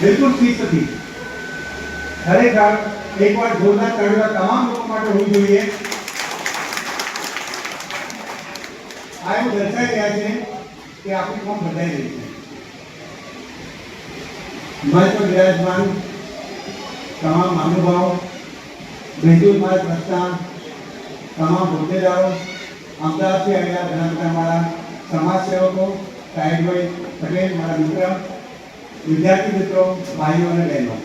બિલકુલ શિસ્તથી ખરેખર એકવાર જોરદાર તાળીઓ તમામ લોકો માટે હોવી જોઈએ। આ એવું દર્શાવી રહ્યા છે કે આપણી કોમ બદલાઈ રહી છે. મંચ પર બિરાજમાન તમામ મહાનુભાવો બેંજુલ માર્ગ પ્રસ્થાન, તમામ હોદ્દેદારો, અમદાવાદથી આવેલા ઘણા બધા મારા સમાજ સેવકો સાહેબભાઈ પટેલ, મારા મિત્ર વિદ્યાર્થી મિત્રો, ભાઈઓ અને બહેનો.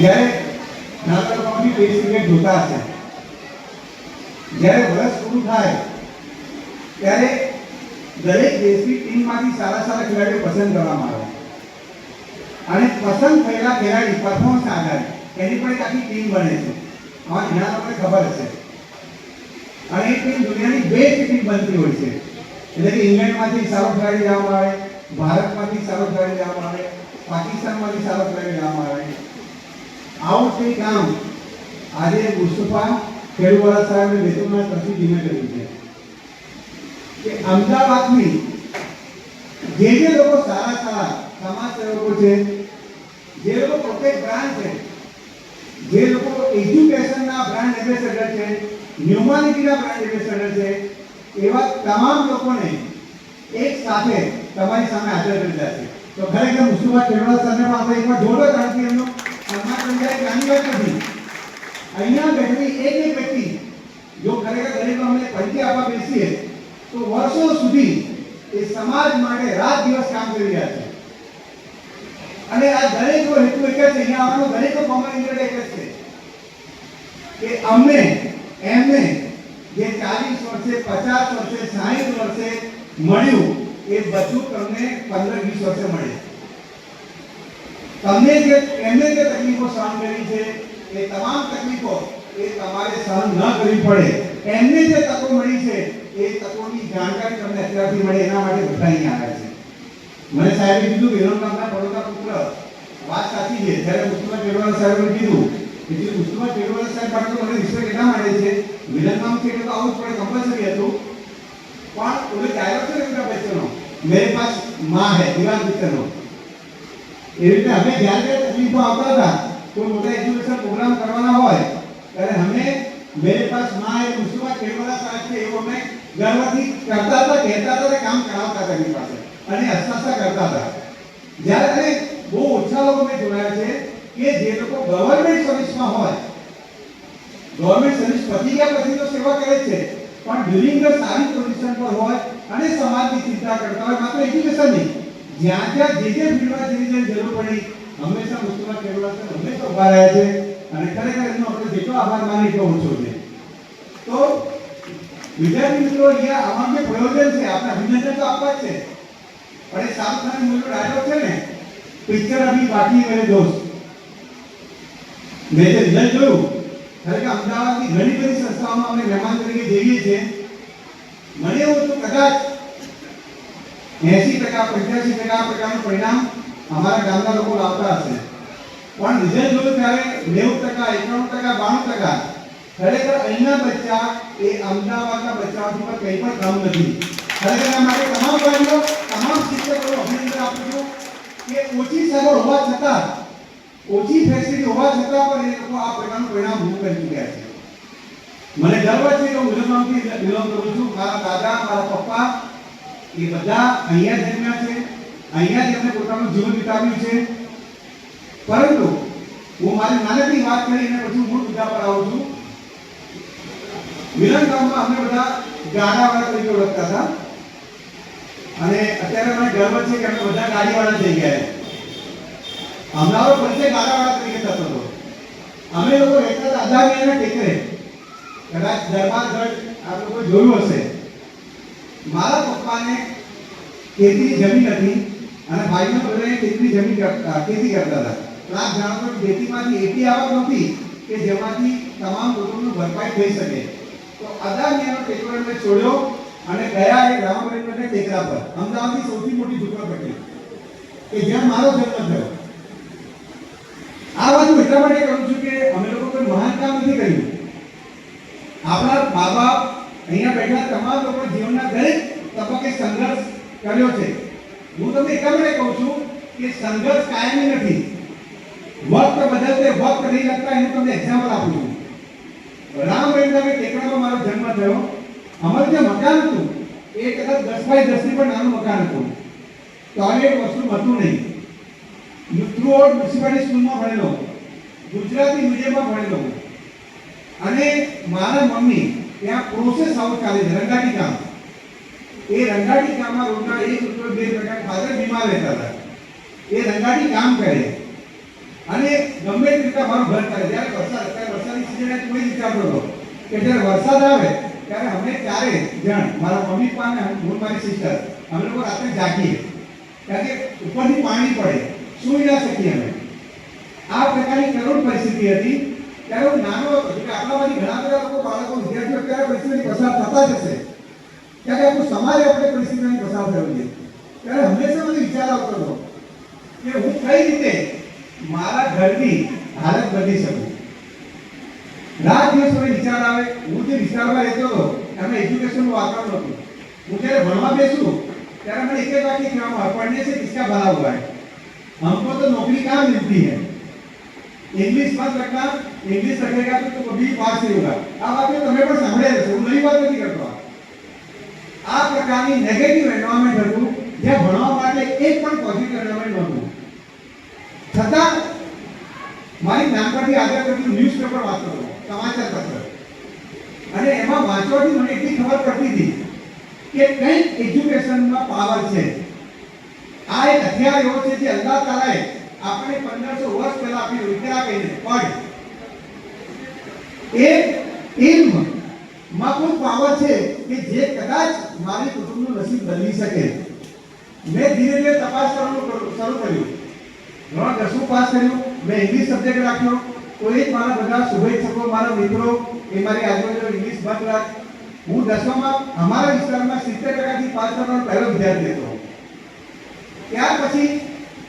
જ્યારે નાના લોકોની બે સિગરેટ જોતા હશે, જ્યારે વર્ષ પૂરું થાય, ત્યારે દરેક દેશની ટીમમાંથી સારા સારા ખેલાડીઓ પસંદ કરવામાં આવે. અને પસંદ થયેલા ખેલાડી પરફોર્મન્સ આધારે, એની પણ એક આખી ટીમ બને છે. આમાં ઘણા લોકોને ખબર હશે. અને એ ટીમ દુનિયાની બેસ્ટ ટીમ બનતી હોય છે. એટલે કે ઇંગ્લેન્ડમાંથી સારો ખેલાડી લેવામાં આવે, ભારતમાંથી સારો ખેલાડી લેવામાં આવે, પાકિસ્તાનમાંથી સારો ખેલાડી લેવામાં આવે આવું કંઈ કામ આજે મુસ્તફા ખેડૂવાળા સાહેબને બેતુલના તરફથી ધીમે કર્યું છે. કે અમદાવાદની જે જે લોકો સારા સારા સમાજ સેવકો છે, જે લોકો પોતે બ્રાન્ડ છે, જે લોકો એજ્યુકેશનના બ્રાન્ડ એમ્બેસેડર છે ન્યુમાનિટીના બ્રાન્ડ એમ્બેસેડર છે એવા તમામ લોકોને એક સાથે તમારી સામે હાજર કરેલા છે તો ખરેખર મુસ્લિમા ખેડૂત સરને પણ આપણે એકવાર જોડો કારણ એમનો સન્માન કરી જાય વાત નથી. અહીંયા બેઠેલી એક એક વ્યક્તિ, જો ખરેખર દરેક અમને પરિચય આપવા બેસીએ, તો વર્ષો સુધી એ સમાજ માટે રાત દિવસ કામ કરી રહ્યા છે. અને આ દરેકનો હેતુ એક જ છે, અહીંયા આવવાનો દરેકનો કોમન ઇન્ટરેસ્ટ છે. કે અમને, એમને જે 40 વર્ષે 50 વર્ષે 60 વર્ષે મળ્યું, એ બધું તમને 15 20 વર્ષે મળે. તમને જે, એમને જે તકલીફો સહન કરી છે, એ તમામ તકલીફો એ તમારે સહન ન કરવી પડે. એમને જે તકો મળી છે, એ તકોની જાણકારી તમને અત્યારથી મળે, એના માટે બધા અહીંયા આવ્યા છે. મને સાહેબે કીધું વિનોદ નામના પડોતા પુત્ર. વાત સાચી છે. જ્યારે મુસ્તફા કેડવાલા સાહેબે કીધું કે જે મુસ્તફા સાહેબ માટે મને રિસ્પેક્ટ એટલા માટે છે? વિલનમાં એટલે તો આવું જ પડે કમ્પલસરી હતું. પણ ઓલે ડાયરેક્ટર એમના બચ્ચનો મેરે પાસમાં હે, દિવાન પિક્ચરનો એ રીતે અમે જ્યારે તકલીફો આવતા હતા, કોઈ મોટા એજ્યુકેશન પ્રોગ્રામ કરવાના હોય, ત્યારે અમે મેરે પાસમાં હે મુસ્તફા ચેડવાના સાહેબ છે એવું અમે ગર્વથી કરતા હતા, કહેતા હતા કામ કરાવતા હતા એમની પાસે. અને હસ્તાક્ષર કરતા હતા. જ્યારે બહુ ઓછા લોકો મેં જોયા છે કે જે લોકો ગવર્મેન્ટ સર્વિસમાં હોય, ગવર્મેન્ટ સર્વિસ પતી ગયા પછી તો સેવા કરે છે, પણ ડ્યુરિંગ ધ સારી પોઝિશન પર હોય અને સમાજની ચિંતા કરતા હોય, માત્ર એજ્યુકેશન નહીં. જ્યાં જ્યાં જે જે ફિલ્ડમાં જેની જેની જરૂર પડી, હંમેશા મુસ્તફા કેવલા હંમેશા ઊભા રહ્યા છે, અને ખરેખર એમનો આપણે જેટલો આભાર માની એટલો ઓછો છે. તો વિદ્યાર્થી મિત્રો, અહીંયા આમાં જે પ્રયોજન છે આપણે અભિનંદન તો આપવા જ છે. પણ એ ખાન મૂવીનો ડાયલોગ છે ને પિક્ચર અભી બાકી મેરે દોસ્ત. મેં જે રિઝલ્ટ જોયું ખરેખર અમદાવાદની ઘણી બધી સંસ્થાઓમાં અમે મહેમાન તરીકે જઈએ છીએ. મને એવું હતું કદાચ એસી ટકા, પંચ્યાસી ટકા પ્રકારનું પરિણામ અમારા ગામના લોકો લાવતા હશે. પણ રિઝલ્ટ જોયું ત્યારે નેવું ટકા, એકાણું ટકા, બાણું ટકા. ખરેખર અહીંના બચ્ચા એ અમદાવાદના બચ્ચાઓથી પણ કંઈ પણ કામ નથી. ખરેખર માટે તમામ વાલીઓ તમામ શિક્ષકોનું અભિનંદન આપું છું કે ઓછી સગવડ હોવા છતાં ઓછી ફેસિલિટી હોવા છતાં પણ એ લોકો આ પ્રકારનું પરિણામ ભોગ કરી ચૂક્યા છે. મને ગર્વ છે કે હું વિલંબથી બિલોંગ કરું છું. મારા દાદા, મારા પપ્પા, એ બધા અહીંયા જન્મ્યા છે. અહીંયા જ એમને પોતાનું જીવન વિતાવ્યું છે. પરંતુ હું મારી નાનકડી વાત કરીને પછી મૂળ મુદ્દા પર આવું છું. મિલન ગામમાં અમે બધા ગાડાવાળા તરીકે ઓળખતા હતા. અને અત્યારે મને ગર્વ છે કે અમે બધા ગાડીવાળા થઈ ગયા. અમારો પરિચય ગાડાવાળા તરીકે થતો હતો અમે લોકો રહેતા હતા અદાણીના ટેકરે. કદાચ દરબારગઢ આ લોકો જોયું હશે. મારા પપ્પાને ખેતી જમીન હતી અને ભાઈનો બધાને ખેતી જમીન ખેતી કરતા હતા. પણ આપ જાણો ખેતીમાંથી એટલી આવક નહોતી કે જેમાંથી તમામ કુટુંબનું ભરપાઈ થઈ શકે. તો અદાણીનો ટેકરો મેં છોડ્યો અને ગયા એ રામરેન્દ્રને ટેકરા પર. અમદાવાદની સૌથી મોટી ઝૂંપડપટ્ટી કે જ્યાં મારો જન્મ થયો. આ વાત હું એટલા માટે કહું છું કે અમે લોકો કોઈ મહાન કામ નથી કર્યું. આપણા મા બાપ અહીંયા બેઠા તમામ લોકો જીવનના દરેક તબક્કે સંઘર્ષ કર્યો છે. હું તમને એટલા માટે કહું છું કે સંઘર્ષ કાયમી નથી. વક્ત બદલતે વક્ત નહીં લગતા એનું તમને એક્ઝામ્પલ આપું છું. રામ રહીનામે ટેકરામાં મારો જન્મ થયો. અમારું જે મકાન હતું, એ કદાચ દસ બાય દસની પણ નાનું મકાન હતું. ટોયલેટ વસ્તુ હતું નહીં. થ્રુ મ્યુનિસિપાલિટી સ્કૂલમાં ભણેલો ગુજરાતી મીડિયમમાં ભણેલો અને મારા મમ્મી ત્યાં પ્રોસેસ આઉટ ચાલે છે, રંગાટી કામ એ રંગાટી કામમાં રોજના એક રૂપિયો બે રૂપિયા ફાધર બીમાર રહેતા હતા. એ રંગાટી કામ કરે. અને ગમે તે રીતે મારું ઘર કરે. જ્યારે વરસાદ અત્યારે વરસાદની સિઝન કોઈ વિચારતો હતો કે જ્યારે વરસાદ આવે, ત્યારે અમે ચારે જણ, મારા મમ્મી પપ્પા અને હું મારી સિસ્ટર અમે લોકો રાત્રે જાગીએ. કારણ કે ઉપરથી પાણી પડે. જોઈ ના શકીએ અમે. આ પ્રકારની કરુણ પરિસ્થિતિ હતી. ત્યારે હું નાનો હતો કે આટલામાંથી ઘણા બધા લોકો, બાળકો, વિદ્યાર્થીઓ અત્યારે પરિસ્થિતિની પસાર થતા જ જશે ત્યારે આપણું સમાજ આપણે પરિસ્થિતિની પસાર થયો છે. ત્યારે હંમેશા મને વિચાર આવતો હતો કે હું કઈ રીતે મારા ઘરની હાલત બદલી શકું. રાત દિવસ મને વિચાર આવે. હું જે વિસ્તારમાં રહેતો હતો, એમાં એજ્યુકેશનનું વાતાવરણ હતું. હું જ્યારે ભણવા બેસું, ત્યારે મને એક જ વાક્ય કહેવામાં આપણને છે કિસ્સા ભલા હુઆ हमको तो नौकरी कहाँ मिलती है इंग्लिश मत रखना इंग्लिश रखेगा तो तो कभी पास नहीं होगा આ વાત મેં તમે પણ સાંભળ્યા હશે હું નવી વાત નથી કરતો આ પ્રકારની નેગેટિવ એન્વાયરમેન્ટ હતું જ્યાં ભણવા માટે એક પણ પોઝિટિવ એન્વાયરમેન્ટ નહોતું છતાં મારી નાનપણથી આગળ કરતી ન્યૂઝપેપર વાંચતો હતો સમાચાર પત્ર અને એમાં વાંચવાથી મને એટલી ખબર પડતી હતી કે કંઈક એજ્યુકેશનમાં પાવર છે આ એક હથિયાર એવો છે જે અલ્લાહ તાલાએ આપણે પંદરસો વર્ષ પહેલા આપ્યું વિદ્યા કહીને પણ એ ઇલ્મમાં કોઈ પાવર છે કે જે કદાચ મારી કુટુંબનું નસીબ બદલી શકે. મેં ધીરે ધીરે તપાસ કરવાનું શરૂ કર્યું. ધોરણ દસમું પાસ કર્યું. મેં ઇંગ્લિશ સબ્જેક્ટ રાખ્યો. તો એ જ મારા બધા શુભેચ્છકો, મારા મિત્રો, એ મારી આજુબાજુ ઇંગ્લિશ બંધ રાખ. હું દસમામાં અમારા વિસ્તારમાં સિત્તેર ટકાથી પાસ કરવાનો પહેલો વિદ્યાર્થી હતો. ત્યાર પછી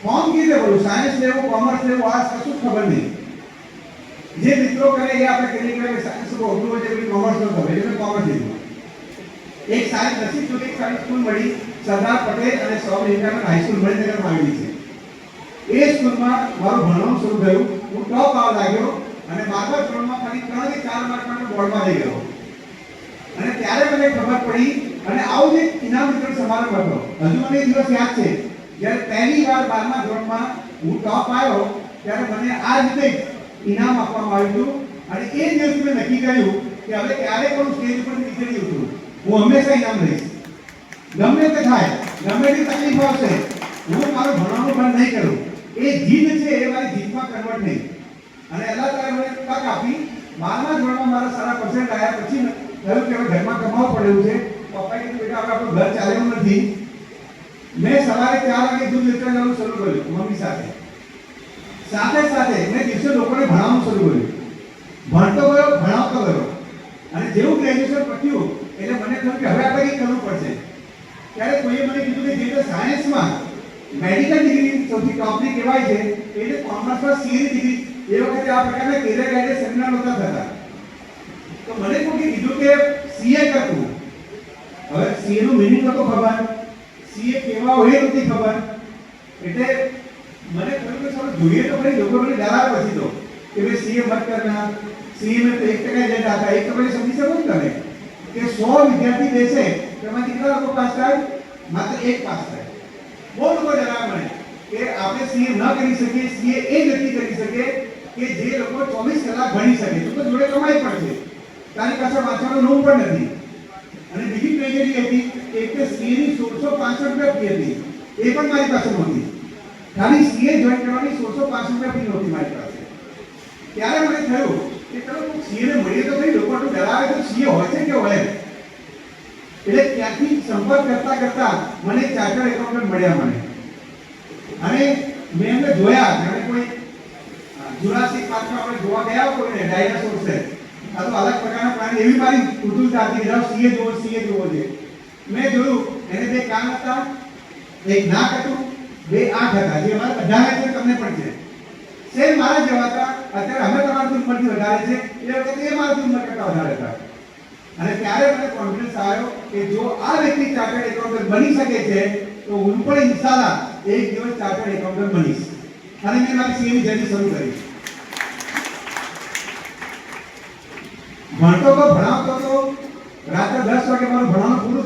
ફોર્મ કેવી રીતે ભરવું સાયન્સ લેવું કોમર્સ લેવું આ કશું ખબર નહીં. જે મિત્રો કરે એ આપણે કરીએ? કે સાયન્સ બહુ અઘરું હોય છે કોમર્સ નો ખબર? એટલે કોમર્સ લીધું. એક સાયન્સ નસીબ જોડે એક સારી સ્કૂલ મળી. સરદાર પટેલ અને સ્વામી વિવેકાનંદ હાઈસ્કૂલ મણિનગરમાં આવેલી છે. એ સ્કૂલમાં મારું ભણવાનું શરૂ થયું. હું ટોપ આવવા લાગ્યો અને બારમા ધોરણમાં ફરી ત્રણ કે ચાર માર્ક માટે બોર્ડમાં લઈ ગયો. અને ત્યારે મને ખબર પડી અને આવો જ એક ઇનામ વિતરણ સમારંભ હતો. હજુ મને દિવસ યાદ છે. જ્યારે પહેલી વાર બારમા ધોરણમાં હું ટોપ આવ્યો, ત્યારે મને આ રીતે ઇનામ આપવામાં આવ્યું હતું. અને એ દિવસ મેં નક્કી કર્યું કે હવે ક્યારે પણ સ્ટેજ પર નીચે ઉતરું હું હંમેશા ઇનામ લઈશ. ગમે તે થાય, ગમે તે તકલીફ આવશે, હું મારું ભણવાનું પણ નહીં કરું. એ જીદ છે, એ મારી જીદમાં કન્વર્ટ નહીં. અને અલ્લાહ તારે મને તક આપી, બારમા ધોરણમાં મારા સારા પર્સન્ટ આવ્યા પછી કહ્યું કે હવે ઘરમાં કમાવું પડેલું છે. પપ્પાએ કીધું, બેટા, હવે આપણું ઘર ચાલે નથી. મેં સવારે ચાર વાગે દૂધ વેચવા શરૂ કર્યું, મમ્મી સાથે. સાથે સાથે મેં દિવસે લોકોને ભણાવવાનું શરૂ કર્યું. ભણતો ગયો, ભણાવતો ગયો. અને જેવું ગ્રેજ્યુએશન પત્યું, એટલે મને થયું કે હવે આપણે કંઈક કરવું પડશે. ત્યારે કોઈએ મને કીધું કે જે સાયન્સમાં મેડિકલ ડિગ્રી સૌથી ટોપની કહેવાય છે એટલે કોમર્સમાં સીએ ડિગ્રી એ વખતે આ પ્રકારના કેરિયર ગાઈડન્સ સેમિનાર નહોતા થતા. તો મને કોઈએ કીધું કે સીએ કરવું. હવે સીએ નું મિનિંગ નતો ખબર એ કેવા હોય નથી ખબર. એટલે મને કહ્યું કે સારું જોઈએ તો ભાઈ લોકો મને ડરાવે પછી તો. કે ભાઈ સીએ મત કરના સીએ મેં તો એક ટકા જેટ આપતા એક તો ભાઈ સમજી શકો તમે કે સો વિદ્યાર્થી બેસે તેમાં કેટલા લોકો પાસ થાય? માત્ર એક પાસ થાય. બહુ લોકો ડરાવે મને કે આપણે સીએ ન કરી શકીએ સીએ એ નથી કરી શકે કે જે લોકો ચોવીસ કલાક ભણી શકે. તો જોડે કમાઈ પણ છે. તારી પાસે વાંચવાનો નો પણ નથી. અને બીજી ટ્રેજેડી હતી કે તો સીએ ની 1665 રૂપિયા ફી હતી. એ પણ મારી પાસે નહોતી. ખાલી સીએ જોઈન કરવાની 1665 રૂપિયા ફી નહોતી મારી પાસે. ત્યારે મને થયું કે ચલો સીએ ને મળીએ તો ખરી લોકો ડરાવે તો સીએ હોય છે કે હોય? એટલે ત્યાંથી સંપર્ક કરતા કરતા મને ચાર્ટર્ડ એકાઉન્ટન્ટ મળ્યા મને. અને મેં એમને જોયા. જાણે કોઈ જુરાસિક પાર્કમાં આપણે જોવા ગયા હોય ને ડાયનાસોર છે. આ તો અલગ પ્રકારના પ્રાણી એવી મારી કુતૂહલતા હતી કે સીએ જોવો સીએ જોવો છે. મેં જોયું, એને બે કાન હતા એક નાક હતું, બે આંખ હતા, જે અમારા બધા છે તમને પણ છે સેમ મારા જેવા હતા, અત્યારે અમે તમારી ઉંમરથી વધારે છે, એ વખતે એ મારા ઉંમર કરતા વધારે હતા. અને ત્યારે મને કોન્ફિડન્સ આવ્યો કે જો આ વ્યક્તિ ચાર્ટર્ડ એકાઉન્ટન્ટ બની શકે છે, તો હું પણ ઇન્શાલા એક દિવસ ચાર્ટર્ડ એકાઉન્ટન્ટ બનીશ. અને મેં મારી સીએની જર્ની શરૂ કરી. ભણતો તો ભણાવતો તો રાત્રે દસ વાગે મારું ભણવાનું પૂરું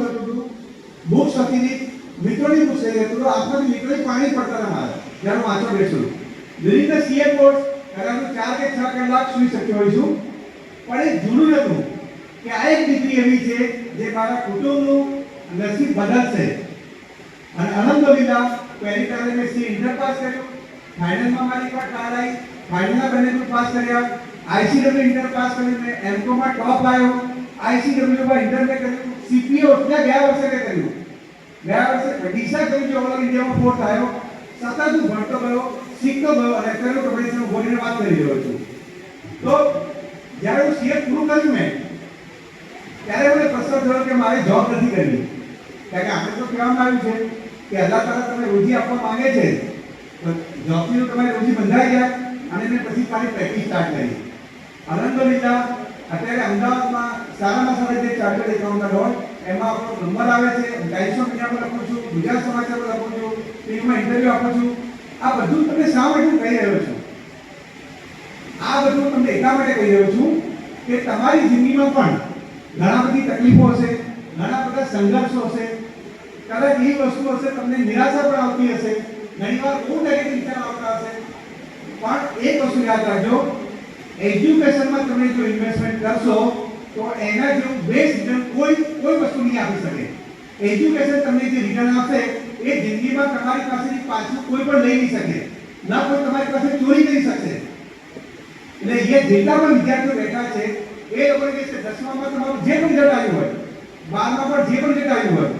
નહીં મિત્રોની લેતો હતો આખમાંથી મિત્રોની પાણી પડતા મારે. જ્યારે વાંચવા બેસું. ડ્યુરિંગ ધ સીએ કોર્સ હું ચાર કે છ કલાક સુઈ શક્યો હોઈશું. પણ એ જૂનું હતું કે આ એક દીકરી એવી છે જે મારા કુટુંબનું નસીબ બદલશે. અને અલહમદુલિલ્લાહ પહેલી કાલે મેં સી ઇન્ટર પાસ કર્યું. ફાઇનલમાં મારી પણ કાર આવી. ફાઇનલમાં બંને પાસ કર્યા. આઈસીડબ્લ્યુ ઇન્ટર પાસ કર્યું મેં. એમકોમાં ટોપ આવ્યો. આઈસીડબ્લ્યુમાં ઇન્ટર મેં કર્યું. એટલે ગયા વર્ષે કર્યું. ગયા વર્ષે ડીસા કરી ઓલ ઇન્ડિયામાં ફોર્થ આવ્યો. સતત હું ભણતો ગયો, શીખતો ગયો અને અત્યારે કોમ્પિટિશન બોલીને વાત કરી રહ્યો છું. તો જ્યારે હું સીએ પૂરું કર્યું મેં, ત્યારે મને પ્રશ્ન થયો કે મારે જોબ નથી કરવી. કારણ કે આપણે તો કહેવામાં આવ્યું છે કે અલ્લાહ તાલા તમને રોજી આપવા માંગે છે જોબની તમારી રોજી બંધાઈ ગયા અને મેં પછી મારી પ્રેક્ટિસ સ્ટાર્ટ કરી. અલહમદુલિલ્લાહ અત્યારે અમદાવાદમાં સારામાં સારા જે ચાર્ટર્ડ એકાઉન્ટન્ટ હોય એમાં આપણો નંબર આવે છે ટાઈમ્સ ઓફ પર લખું છું, ગુજરાત સમાચારમાં લખું છું ટીવીમાં ઇન્ટરવ્યુ આપું છું, આ બધું તમને શા માટે કહી રહ્યો છું? આ બધું તમને એટલા માટે કહી રહ્યો છું કે તમારી જિંદગીમાં પણ ઘણા બધી તકલીફો હશે, ઘણા બધા સંઘર્ષો હશે, કદાચ એ વસ્તુ હશે તમને નિરાશા પણ આવતી હશે ઘણીવાર બહુ નેગેટિવ વિચાર આવતા હશે. પણ એક વસ્તુ યાદ રાખજો એજ્યુકેશનમાં તમે જો ઇન્વેસ્ટમેન્ટ કરશો, તો એના જેવું બેસ્ટ કોઈ કોઈ વસ્તુ નહીં આપી શકે. એજ્યુકેશન તમને જે રિટર્ન આપશે, એ જિંદગીમાં તમારી પાસેથી પાછું કોઈ પણ લઈ નહીં શકે. ના કોઈ તમારી પાસે ચોરી કરી શકશે એટલે એ જેટલા પણ વિદ્યાર્થીઓ બેઠા છે, એ લોકોને કહે છે દસમામાં તમારું જે પણ રિઝલ્ટ આવ્યું હોય, બારમાં પણ જે પણ રિઝલ્ટ આવ્યું હોય,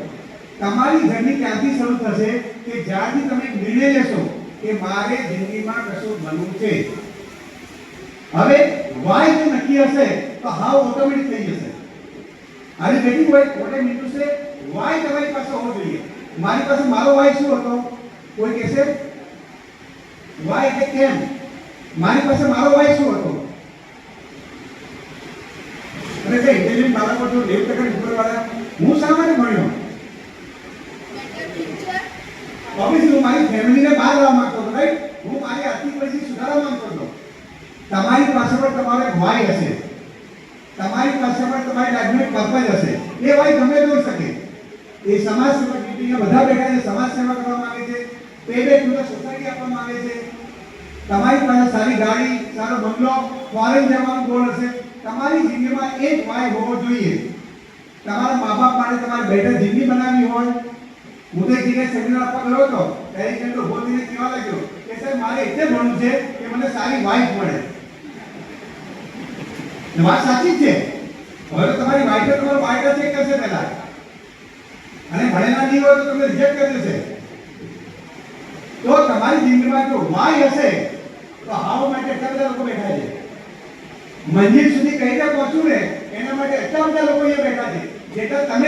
તમારી જર્ની ક્યાંથી શરૂ થશે કે જ્યારથી તમે નિર્ણય લેશો કે મારે જિંદગીમાં કશું બનવું છે. હવે વાય જો નક્કી હશે, તો હાવ ઓટોમેટિક થઈ જશે. અને બેટી ભાઈ કોને મીઠું છે. વાય તમારી પાસે હોવો જોઈએ? મારી પાસે મારો વાય શું હતો? કોઈ કહેશે? વાય એટલે કેમ? મારી પાસે મારો વાય શું હતો? અને તે ઇન્ટેલિજન્ટ બાળકો જો 90 ટકા ઉપર વાળા હું શા માટે ભણ્યો? ઓબ્વિયસલી હું મારી ફેમિલીને બહાર લાવવા માંગતો હતો રાઈટ હું મારી આર્થિક પરિસ્થિતિ સુધારવા માંગતો હતો. તમારી પાસે પણ તમારો એક વાય હશે. તમારી પણ તમારી લાઈફને પર્પઝ હશે. એ વાય ગમે તે શકે. એ સમાજ સેવા ડ્યુટીના બધા બેઠા છે સમાજ સેવા કરવા માંગે છે. Pay back to the society આપવા માંગે છે. તમારી પાસે સારી ગાડી, સારો બંગલો ફોરેન જવાનો ગોળ હશે. તમારી જિંદગીમાં એક વાય હોવો જોઈએ. તમારા મા બાપ માટે તમારે બેટર જિંદગી બનાવવી હોય. હું તો એક સેમિનાર આપવા ગયો હતો. ત્યારે એક જણનો ઊભો થઈને કહેવા લાગ્યો કે સાહેબ, મારે એટલે ભણવું છે કે મને સારી વાઈફ મળે. વાત સાચી છે. હવે તમારી વાઈફે તમારો બાયોડેટા ચેક કરશે પહેલા. અને ભણેલા નહીં હોય તો તમને રિજેક્ટ કરી દેશે. તો તમારી જિંદગીમાં જો વાય હશે, તો હાવ માટે એટલા બધા લોકો બેઠા છે. મંદિર સુધી કઈ રીતે પહોંચવું ને, એના માટે એટલા બધા લોકો અહીંયા બેઠા છે. જેટલા તમે